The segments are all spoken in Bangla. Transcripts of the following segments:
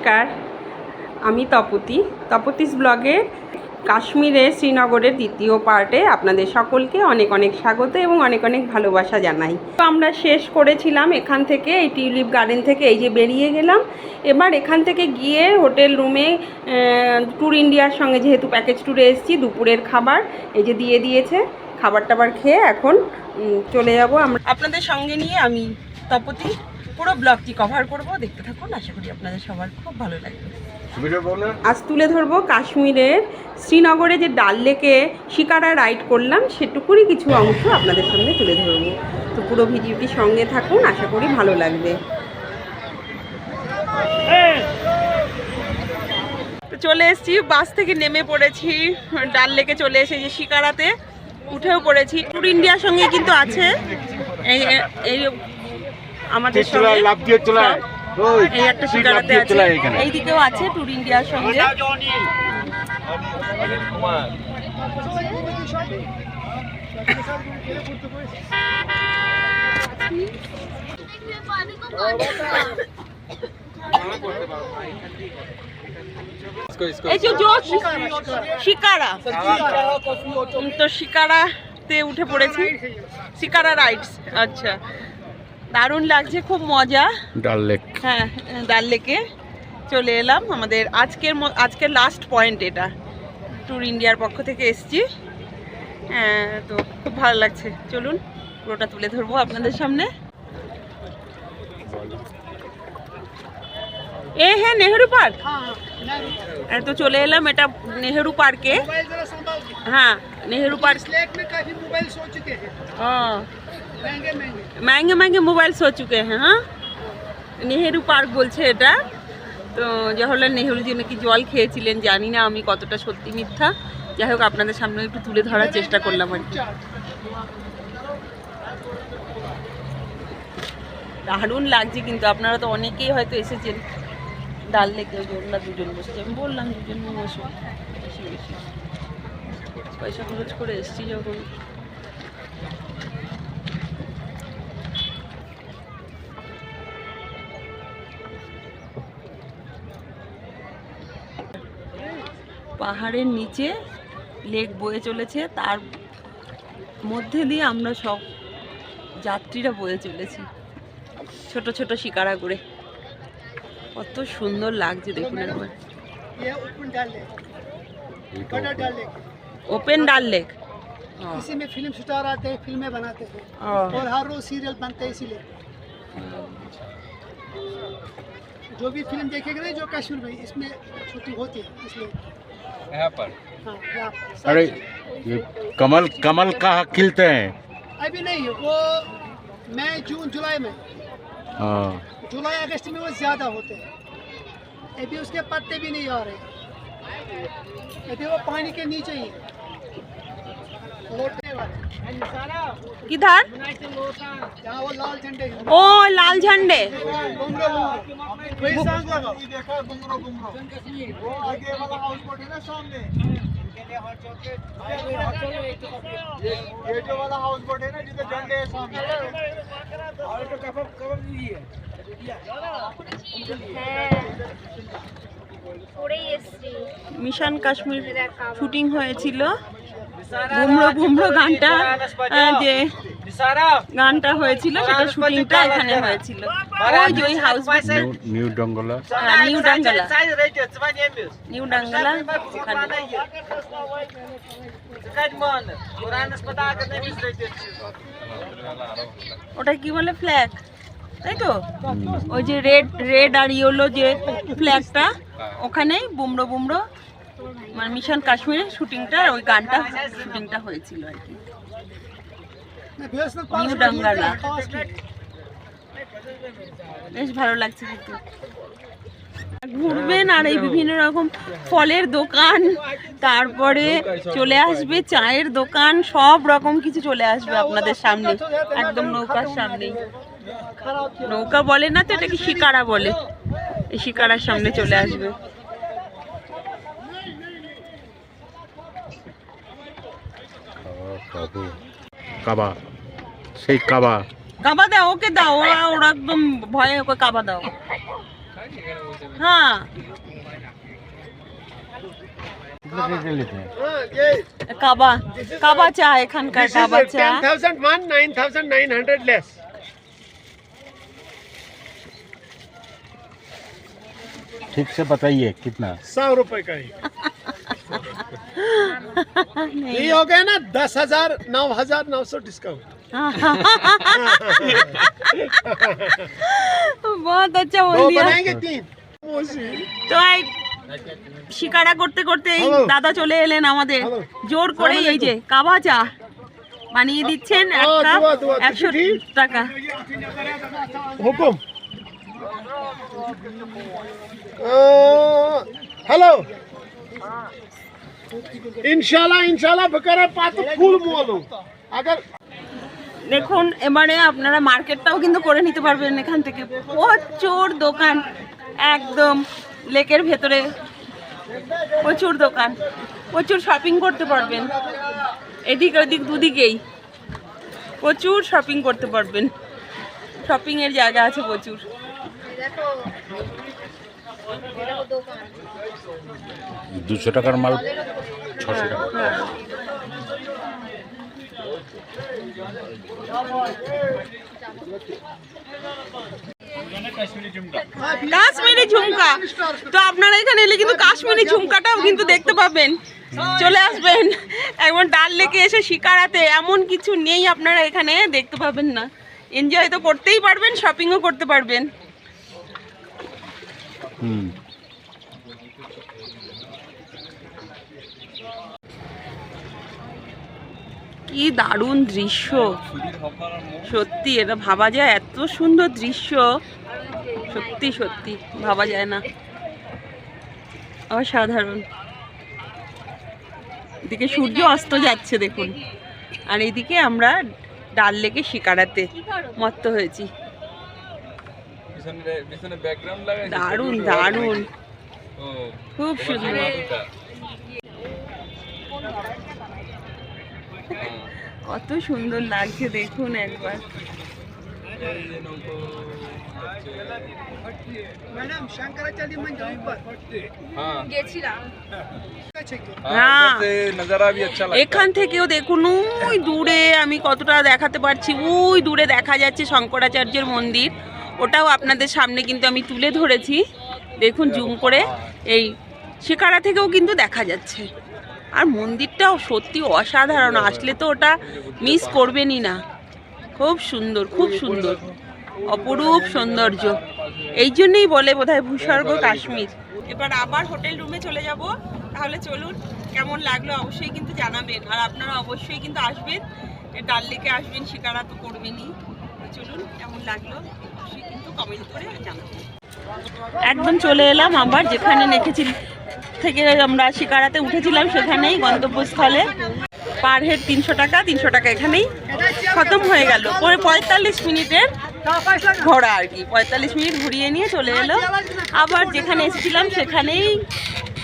নমস্কার, আমি তপতি। তপতিস ব্লগের কাশ্মীরে শ্রীনগরের দ্বিতীয় পার্টে আপনাদের সকলকে অনেক অনেক স্বাগত এবং অনেক অনেক ভালোবাসা জানাই। তো আমরা শেষ করেছিলাম এখান থেকে, এই টিউলিপ গার্ডেন থেকে এই যে বেরিয়ে গেলাম। এবার এখান থেকে গিয়ে হোটেল রুমে ট্যুর ইন্ডিয়ার সঙ্গে যেহেতু প্যাকেজ ট্যুরে এসেছি, দুপুরের খাবার এই যে দিয়ে দিয়েছে খাবার টাবার খেয়ে এখন চলে যাব আমরা। আপনাদের সঙ্গে নিয়ে আমি তপতি পুরো ব্লগটি কভার করব। দেখতে থাকুন আশা করি আপনাদের সবার খুব ভালো লাগবে। আজ তুলে ধরবো কাশ্মীরের শ্রীনগরে যে ডাল লেকে শিকারা রাইড করলাম সেটুকুরই কিছু অংশ আপনাদের সামনে তুলে ধরবো। তো পুরো ভিডিওটি সঙ্গে থাকুন আশা করি ভালো লাগবে। চলে এসেছি বাস থেকে নেমে পড়েছি ডাল লেকে চলে এসে যে শিকারাতে উঠেও পড়েছি। ট্যুর ইন্ডিয়ার সঙ্গে কিন্তু আছে। এই এই আমাদের সঙ্গে লাভ দিয়ে চলে এই একটা শিকারাতে আছে। এখানে। এই দিকেও আছে ট্যুর ইন্ডিয়ার সঙ্গে। শিকারা। তো শিকারাতে উঠে পড়েছি। শিকারা রাইডস আচ্ছা। দারুণ লাগছে খুব মজা। ডাল লেক। হ্যাঁ ডাল লেকে চলে এলাম। আমাদের আজকের ম- আজকের লাস্ট পয়েন্ট এটা। ট্যুর ইন্ডিয়ার পক্ষ থেকে এসছি। হ্যাঁ তো খুব ভালো লাগছে। চলুন পুরোটা তুলে ধরবো আপনাদের সামনে। এ হ্যাঁ নেহেরু পার্ক? হ্যাঁ তো চলে এলাম এটা নেহেরু পার্কে। হ্যাঁ নেহেরু পার্ক। लेक में काफी मोबाइल सो चुके हैं ও महंगे महंगे महंगे महंगे मोबाइल सो चुके हैं हाँ নেহেরু পার্ক বলছে এটা তো জওহরলাল নেহরুজি নাকি জল খেয়েছিলেন জানি না আমি কতটা সত্যি মিথ্যা যাই হোক আপনাদের সামনে একটু তুলে ধরার চেষ্টা করলাম আর কি দারুণ লাগছে কিন্তু আপনারা তো অনেকেই হয়তো এসেছেন ডাল লেকে ওই যে ওরা দুজন বসেছে আমি বললাম দুজন বসো বেশি বেশি পয়সা খরচ করে এসছি যখন পাহাড়ের নিচে লেক বয়ে চলেছে তার মধ্যে দিয়ে আমরা সব যাত্রীরা বয়ে চলেছি ছোট ছোট শিকারা করে কত সুন্দর লাগছে দেখুন একবার ये ओपन डाल लेक बड़ा डाल लेक ওপেন ডাল লেক इसी में फिल्म स्टार आते हैं फिल्में बनाते हैं और हर रोज सीरियल बनते हैं इसीलिए जो भी फिल्म देखेंगे ना जो कश्मीर में इसमें शूटिंग होती है इसलिए यहाँ पर। हाँ, अरे ये कमल कमल का हक खिलते हैं? अभी नहीं वो मई जून जुलाई में। हाँ। जुलाई अगस्त में वो ज़्यादा होते हैं। अभी उसके पत्ते भी नहीं आ रहे। अभी वो पानी के नीचे ही हाँ किधर? ओ लाल झंडे। हाँ। हैं। ও লাল ঝান্ডে बुमरो वही सांग लगाओ देखा बुमरो बुमरो वो आगे वाला हाउस बोट है ना सामने ये जो वाला हाउस बोट है ना जिधर झंडे है सामने और तो कवर कवर भी है মিশন কাশ্মীর শুটিং হয়েছিল বুমরো বুমরো গানটা আহ, যে গানটা হয়েছিল সেটা শুটিংটা এখানে হয়েছিল। ওই যে ওই হাউস নিউ ডঙ্গলা। হ্যাঁ, নিউ ডঙ্গলা। নিউ ডঙ্গলা ওটা কি বলে ফ্ল্যাগ তাই তো? ওই যে রেড রেড আর ইয়েলো যে ফ্ল্যাগটা ওখানেই বুমড়ো বুমড়ো মানে মিশন কাশ্মীরে শুটিংটা ওই গানটা শুটিংটা হয়েছিল আর কি। নিউ ডাঙ্গালা বেশ ভালো লাগছে কিন্তু। ঘুরবেন আর এই বিভিন্ন রকম ফলের দোকান তারপরে চলে আসবে চায়ের দোকান সব রকম কিছু চলে আসবে আপনাদের সামনে একদম নৌকার সামনেই নৌকা বলে না তো এটাকে শিকারা বলে। এই শিকারার সামনে চলে আসবে। কাবা। সেই কাবা কাবা দাও ওকে দাও ওরা ওরা একদম ভয়ে ওকে কাবা দাও হ্যাঁ कितने के लेते हैं हाँ ये কাবা কাবা চা এখানকার this কাবা is চা ten thousand one nine thousand nine hundred less. ठीक से बताइए कितना सौ रुपए का ही ये हो गया ना दस हजार नौ हजार नौ सौ डिस्काउंट बहुत अच्छा बोल दो दिया बनाएंगे तीन তো এই শিকারা করতে করতে এই Hello. দাদা চলে এলেন আমাদের Hello. জোর করে এই যে কাবা চা বানিয়ে দিচ্ছেন এক ও, কাপ দুয়া, দুয়া, একশো ঠিক। টাকা हुकुम हेलो इंशाल्लाह इंशाल्लाह बकरा पात फुल मोलो अगर দেখুন এবারে আপনারা মার্কেটটাও কিন্তু করে নিতে পারবেন এখান থেকে। প্রচুর দোকান একদম লেকের ভেতরে। প্রচুর দোকান প্রচুর শপিং করতে পারবেন। এদিক ওদিক দুদিকেই। প্রচুর শপিং করতে পারবেন। শপিংয়ের জায়গা আছে প্রচুর। দুশো টাকার মাল ছশো টাকা। হ্যাঁ। কাশ্মীরি ঝুমকা। তো আপনারা এখানে এলে কিন্তু কাশ্মীরি ঝুমকাটাও কিন্তু দেখতে পাবেন। চলে আসবেন। একবার ডাল লেকে এসে শিকারাতে এমন কিছু নেই আপনারা এখানে দেখতে পাবেন না। এনজয় তো করতেই পারবেন শপিংও করতে পারবেন। কি দারুণ দৃশ্য। সত্যি এটা ভাবা যায় এত সুন্দর দৃশ্য। সত্যি সত্যি ভাবা যায় না। অসাধারণ। এদিকে সূর্য অস্ত যাচ্ছে দেখুন। আর এদিকে আমরা ডাল লেকে শিকারাতে মত্ত হয়েছি। দারুণ দারুণ। খুব সুন্দর। কত সুন্দর লাগছে দেখুন একবার। এখান থেকেও দেখুন ওই দূরে আমি কতটা দেখাতে পারছি ওই দূরে দেখা যাচ্ছে শঙ্করাচার্যের মন্দির। ওটাও আপনাদের সামনে কিন্তু আমি তুলে ধরেছি। দেখুন জুম করে এই শিকারা থেকেও কিন্তু দেখা যাচ্ছে। আর মন্দিরটাও সত্যি অসাধারণ, আসলে তো ওটা মিস করবেনই না। খুব সুন্দর খুব সুন্দর। অপরূপ সৌন্দর্য। এই জন্যই বলে বোধহয় ভূস্বর্গ কাশ্মীর। এবার আবার হোটেল রুমে চলে যাব। তাহলে চলুন, কেমন লাগল অবশ্যই কিন্তু জানাবেন। আর আপনারা অবশ্যই কিন্তু আসবেন। ডাল লেকে আসবেন, শিকারা তো করবেনই। চলুন, কেমন লাগল অবশ্যই কিন্তু কমেন্ট করে জানাবেন। একদম চলে এলাম আবার, যেখানে নেকেছি থেকে আমরা শিকারাতে উঠেছিলাম সেখানেই গন্তব্যস্থলে। পার হেড তিনশো টাকা তিনশো টাকা এখানেই খতম হয়ে গেল। পরে পঁয়তাল্লিশ মিনিটের ঘোরা আর কি। পঁয়তাল্লিশ মিনিট ঘুরিয়ে নিয়ে চলে এলো। আবার যেখানে এসেছিলাম সেখানেই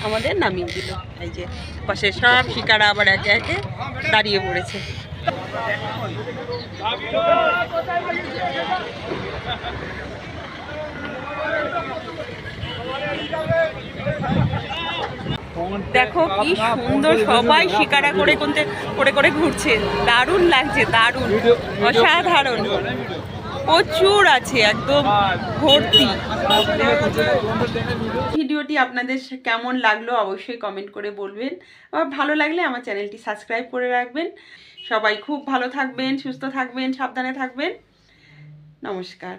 আমাদের নামিয়ে দিল। এই যে, পাশে সব শিকারা আবার একে একে দাঁড়িয়ে পড়েছে। দেখো কি সুন্দর সবাই শিকারা করে কোনতে করে করে ঘুরছে। দারুণ লাগছে, দারুণ। অসাধারণ। প্রচুর আছে, একদম ভর্তি। ভিডিওটি আপনাদের কেমন লাগল অবশ্যই কমেন্ট করে বলবেন। আর ভালো লাগলে আমার চ্যানেলটি সাবস্ক্রাইব করে রাখবেন। সবাই খুব ভালো থাকবেন, সুস্থ থাকবেন, সাবধানে থাকবেন। নমস্কার।